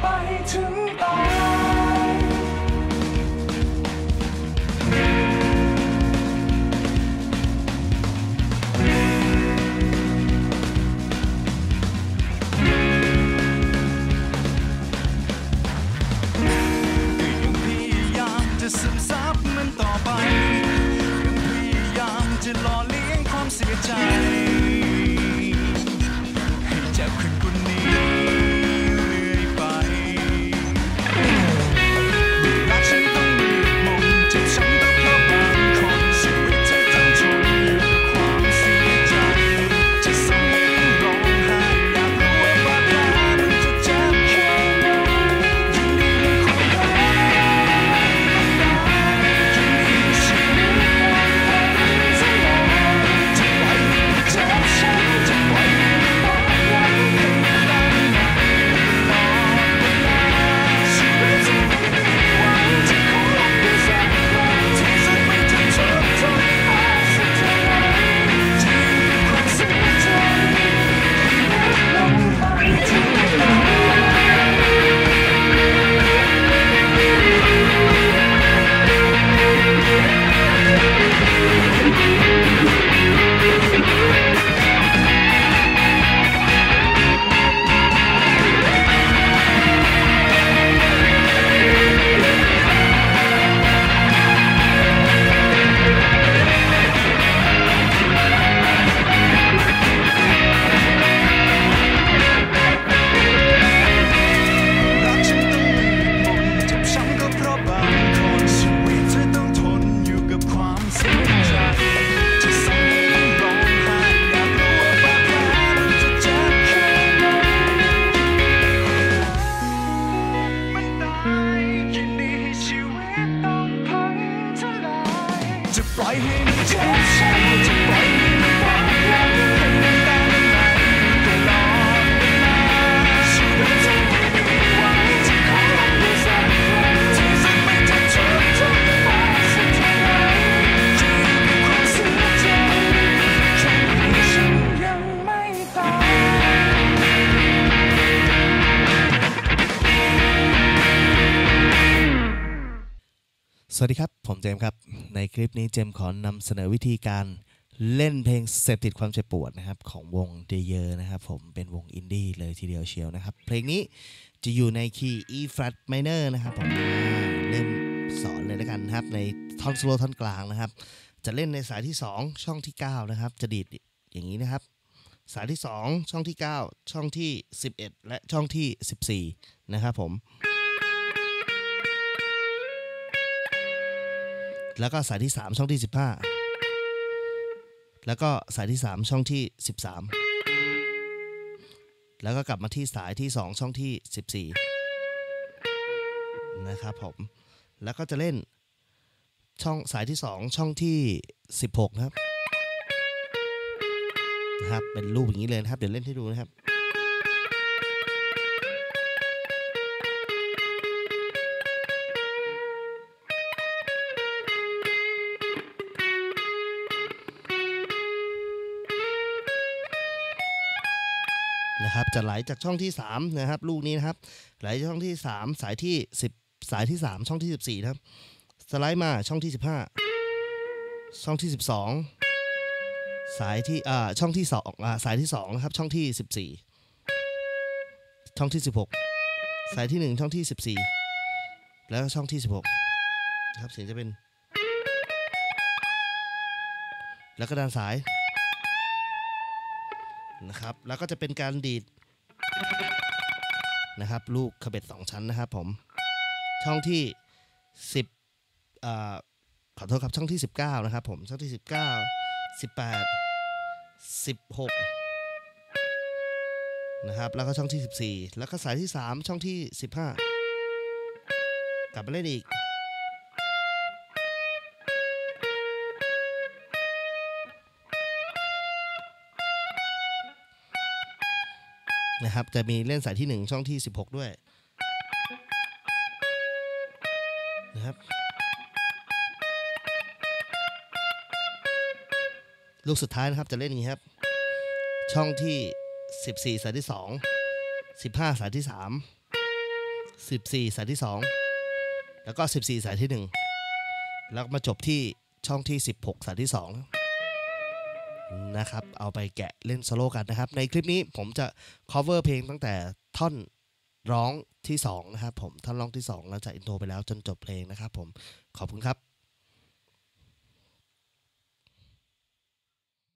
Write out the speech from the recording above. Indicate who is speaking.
Speaker 1: ไปถึงตาย
Speaker 2: จะป สวัสดีครับ ผมเจมส์ครับ ใน
Speaker 3: คลิปนี้เจมส์ขอนำเสนอวิธีการเล่นเพลงเสพติดความเจ็บปวดนะครับของวงเดเยอร์นะครับผมเป็นวงอินดี้เลยทีเดียวเชียวนะครับ เพลงนี้จะอยู่ในคีย์ E flat minor นะครับผมอ่าเริ่มสอนเลยแล้วกันนะครับ ในท่อนสโลท่อนกลางนะครับ จะเล่นในสายที่ 2 ช่องที่ 9 นะครับ จะดีดอย่างนี้นะครับ สายที่ 2 ช่องที่ 9 ช่องที่ 11 และช่องที่ 14 นะครับผม แล้วก็สายที่ 3 ช่องที่ 15 แล้วก็สายที่ 3 ช่องที่ 13 แล้วก็กลับมาที่สายที่ 2 ช่องที่ 14 นะครับผม แล้วก็จะเล่นช่องสายที่ 2 ช่องที่ 16 นะครับนะครับเป็นรูปอย่างนี้เลยนะครับ เดี๋ยวเล่นให้ดูนะครับ นะครับจะไหลจากช่องที่3นะครับลูกนี้นะครับไหลจากช่องที่ 3 สายที่ 10 สายที่ 3 ช่องที่ 14นะครับสไลด์มาช่องที่ 15 ช่องที่ 12 สายที่อ่าช่องที่2อ่าสายที่2นะครับช่องที่ 14 ช่องที่ 16 สายที่ 1 ช่องที่ 14 แล้วช่องที่ 16นะครับเสียงจะเป็น แล้วก็ด้านซ้าย นะครับ แล้วก็จะเป็นการดีดนะครับ ลูกขบเบ็ดสองชั้นนะครับผม ช่องที่สิบอ่าขอโทษครับช่องที่สิบเก้านะครับผมช่องที่สิบเก้าสิบแปดสิบหกนะครับ แล้วก็ช่องที่สิบสี่แล้วก็สายที่สามช่องที่สิบห้ากลับมาเล่นอีก นะครับ จะมีเล่นสายที่ 1 ช่องที่ 16 ด้วยนะครับลูกสุดท้ายนะครับจะเล่นอย่างนี้ครับ ช่องที่ 14 สายที่ 2 15 สายที่ 3 14 สายที่ 2 แล้วก็ 14 สายที่ 1 แล้วมาจบที่ช่องที่ 16 สายที่ 2 นะครับ เอาไปแกะเล่นโซโล่กันนะครับ ในคลิปนี้ผมจะ cover เพลงตั้งแต่ท่อนร้องที่2นะครับผมท่อนร้องที่2แล้วจากอินโทรไปแล้วจนจบเพลงนะครับผมขอบคุณครับ